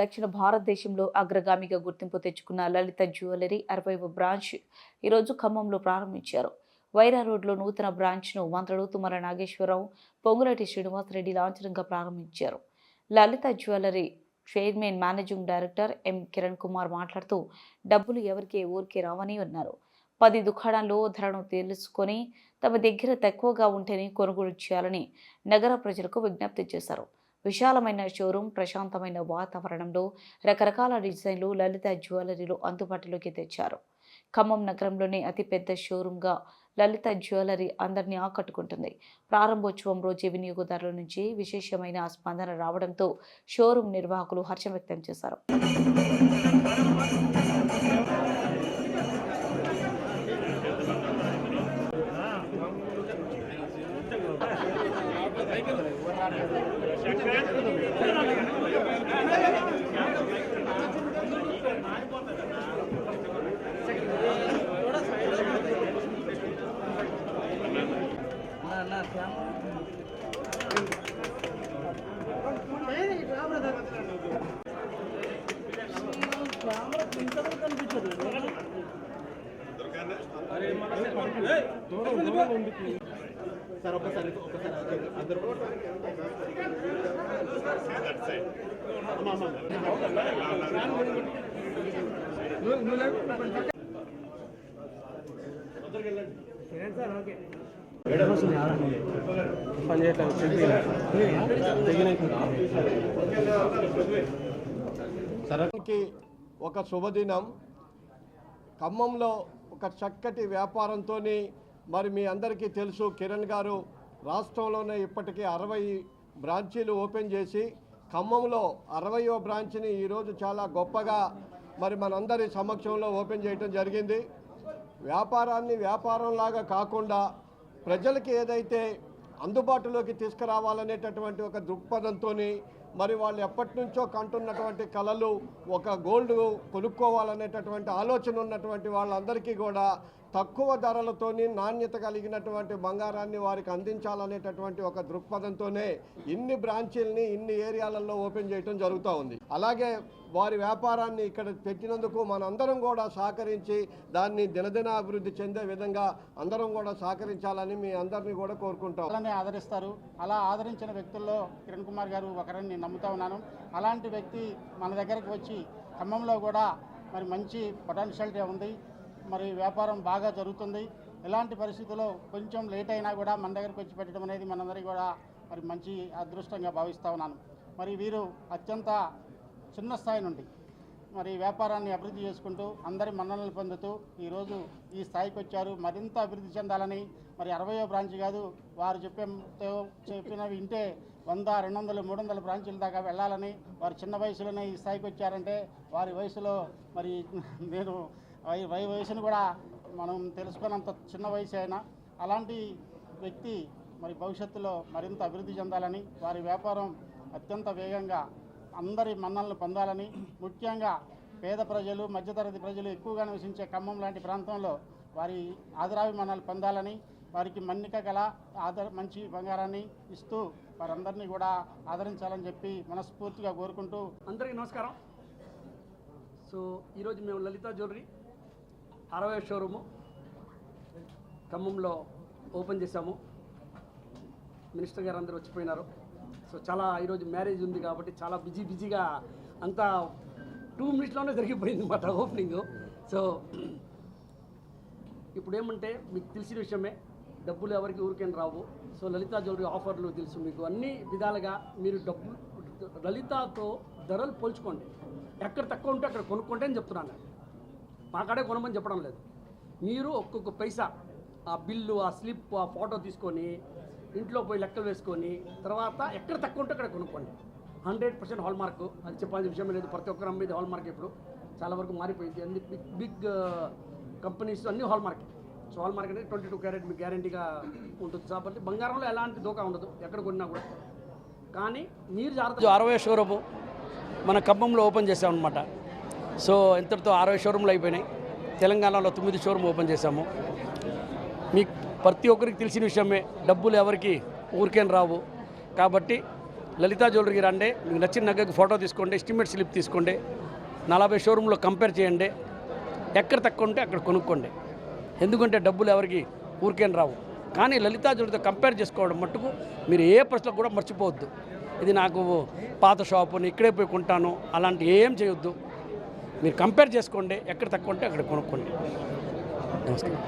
దక్షిణ భారతదేశంలో అగ్రగామిగా గుర్తింపు తెచ్చుకున్న లలిత జ్యువెలరీ అరవైవ బ్రాంచ్ ఈరోజు ఖమ్మంలో ప్రారంభించారు. వైరా రోడ్లో నూతన బ్రాంచ్ను మంత్రులు తుమ్మల నాగేశ్వరరావు పొంగులటి శ్రీనివాసరెడ్డి లాంఛనంగా ప్రారంభించారు. Lalitha jewellery chairman managing director M. Kiran Kumar మాట్లాడుతూ డబ్బులు ఎవరికి ఊరికే రావని అన్నారు. పది దుకాణాల్లో ధరను తెలుసుకొని తమ దగ్గర తక్కువగా ఉంటేనే కొనుగోలు చేయాలని నగర ప్రజలకు విజ్ఞప్తి చేశారు. విశాలమైన షోరూం ప్రశాంతమైన వాతావరణంలో రకరకాల డిజైన్లు లలిత జ్యువెలరీలు అందుబాటులోకి తెచ్చారు. ఖమ్మం నగరంలోనే అతిపెద్ద షోరూంగా లలిత జ్యువెలరీ అందరినీ ఆకట్టుకుంటుంది. ప్రారంభోత్సవం రోజే వినియోగదారుల నుంచి విశేషమైన స్పందన రావడంతో షోరూం నిర్వాహకులు హర్షం వ్యక్తం చేశారు. సార్. ఒకసారి ఒకసారి అందరూ పని చేయట్లేదు సరకి ఒక శుభదినం. ఖమ్మంలో ఒక చక్కటి వ్యాపారంతో మరి మీ అందరికీ తెలుసు కిరణ్ గారు రాష్ట్రంలోనే ఇప్పటికీ అరవై బ్రాంచీలు ఓపెన్ చేసి ఖమ్మంలో అరవయో బ్రాంచ్ని ఈరోజు చాలా గొప్పగా మరి మనందరి సమక్షంలో ఓపెన్ చేయడం జరిగింది. వ్యాపారాన్ని వ్యాపారంలాగా కాకుండా ప్రజలకి ఏదైతే అందుబాటులోకి తీసుకురావాలనేటటువంటి ఒక దృక్పథంతో మరి వాళ్ళు ఎప్పటి నుంచో కంటున్నటువంటి కళలు ఒక గోల్డ్ కొనుక్కోవాలనేటటువంటి ఆలోచన ఉన్నటువంటి వాళ్ళందరికీ కూడా తక్కువ ధరలతోని నాణ్యత కలిగినటువంటి బంగారాన్ని వారికి అందించాలనేటటువంటి ఒక దృక్పథంతోనే ఇన్ని బ్రాంచీల్ని ఇన్ని ఏరియాలలో ఓపెన్ చేయడం జరుగుతూ ఉంది. అలాగే వారి వ్యాపారాన్ని ఇక్కడ పెట్టినందుకు మనందరం కూడా సహకరించి దాన్ని దినదిన అభివృద్ధి చెందే విధంగా అందరం కూడా సహకరించాలని మీ అందరినీ కూడా కోరుకుంటాం. అలానే ఆదరిస్తారు. అలా ఆదరించిన వ్యక్తుల్లో కిరణ్ కుమార్ గారు ఒకరిని నమ్ముతా ఉన్నాను. అలాంటి వ్యక్తి మన దగ్గరకు వచ్చి ఖమ్మంలో కూడా మరి మంచి పొటెన్షియాలిటీ ఉంది. మరి వ్యాపారం బాగా జరుగుతుంది. ఎలాంటి పరిస్థితుల్లో కొంచెం లేట్ అయినా కూడా మన దగ్గరకు వచ్చి పెట్టడం అనేది మనందరికీ కూడా మరి మంచి అదృష్టంగా భావిస్తూ ఉన్నాను. మరి వీరు అత్యంత చిన్న స్థాయి నుండి మరి వ్యాపారాన్ని అభివృద్ధి చేసుకుంటూ అందరి మన్ననలు పొందుతూ ఈరోజు ఈ స్థాయికి వచ్చారు. మరింత అభివృద్ధి చెందాలని మరి అరవయో బ్రాంచ్ కాదు వారు చెప్పే చెప్పినవి వింటే వంద రెండు వందలు మూడు వందల బ్రాంచ్ల దాకా వెళ్ళాలని వారు చిన్న వయసులోనే ఈ స్థాయికి వచ్చారంటే వారి వయసులో మరి నేను వై వై వయసును కూడా మనం తెలుసుకున్నంత చిన్న వయసు అయినా అలాంటి వ్యక్తి మరి భవిష్యత్తులో మరింత అభివృద్ధి చెందాలని వారి వ్యాపారం అత్యంత వేగంగా అందరి మన్నలను పొందాలని ముఖ్యంగా పేద ప్రజలు మధ్యతరగతి ప్రజలు ఎక్కువగా నివసించే ఖమ్మం లాంటి ప్రాంతంలో వారి ఆదరాభిమానాలు పొందాలని వారికి మన్నిక గల ఆదర మంచి బంగారాన్ని ఇస్తూ వారందరినీ కూడా ఆదరించాలని చెప్పి మనస్ఫూర్తిగా కోరుకుంటూ అందరికీ నమస్కారం. సో ఈరోజు మేము లలిత జ్యువెలరీ అరవై షోరూము ఖమ్మంలో ఓపెన్ చేశాము. మినిస్టర్ గారు అందరూ వచ్చిపోయినారు. సో చాలా ఈరోజు మ్యారేజ్ ఉంది కాబట్టి చాలా బిజీ బిజీగా అంతా టూ మినిట్స్లోనే జరిగిపోయింది మాట ఓపెనింగ్. సో ఇప్పుడు ఏమంటే మీకు తెలిసిన విషయమే డబ్బులు ఎవరికి ఊరికేం రావు. సో లలిత జ్యువెలరీ ఆఫర్లు తెలుసు మీకు. అన్ని విధాలుగా మీరు డబ్బులు లలితతో ధరలు పోల్చుకోండి. ఎక్కడ తక్కువ ఉంటే అక్కడ కొనుక్కోండి అని చెప్తున్నాను. మా కాడే కొనమని చెప్పడం లేదు. మీరు ఒక్కొక్క పైసా ఆ బిల్లు ఆ స్లిప్ ఆ ఫోటో తీసుకొని ఇంట్లో పోయి లెక్కలు వేసుకొని తర్వాత ఎక్కడ తక్కువ ఉంటే అక్కడ కొనుక్కోండి. హండ్రెడ్ పర్సెంట్ హాల్ మార్క్ అది చెప్పాల్సిన విషయం లేదు. ప్రతి ఒక్కరు అమ్మేది హాల్ మార్క్ ఇప్పుడు చాలా వరకు మారిపోయింది. అన్ని బిగ్ బిగ్ కంపెనీస్ అన్ని hallmark so hallmark అనేది ట్వంటీ టూ క్యారెట్ మీకు గ్యారంటీగా ఉంటుంది. కాబట్టి బంగారంలో ఎలాంటి దోకా ఉండదు. ఎక్కడ కొన్నా కూడా. కానీ మీరు జాగ్రత్త అరవై షోరూము మన ఖమ్మంలో ఓపెన్ చేసాం సో ఇంతటితో అరవై షోరూమ్లు అయిపోయినాయి. తెలంగాణలో తొమ్మిది షోరూమ్ ఓపెన్ చేశాము. మీకు ప్రతి ఒక్కరికి తెలిసిన విషయమే డబ్బులు ఎవరికి ఊరికేం రావు. కాబట్టి లలితా జ్యువెలరీకి రండి మీకు నచ్చిన నగ్గకి ఫోటో తీసుకోండి ఎస్టిమేట్ స్లిప్ తీసుకోండి నలభై షోరూంలో కంపేర్ చేయండి ఎక్కడ తక్కువ ఉంటే అక్కడ కొనుక్కోండి. ఎందుకంటే డబ్బులు ఎవరికి ఊరికేం రావు. కానీ లలితా జ్యువెలరీతో కంపేర్ చేసుకోవడం మట్టుకు మీరు ఏ ప్రశ్న కూడా మర్చిపోవద్దు. ఇది నాకు పాత షాపు ఇక్కడే పోయి కొంటాను అలాంటి ఏం చేయొద్దు. మీరు కంపేర్ చేసుకోండి ఎక్కడ తక్కువ ఉంటే అక్కడ కొనుక్కోండి. నమస్కారం.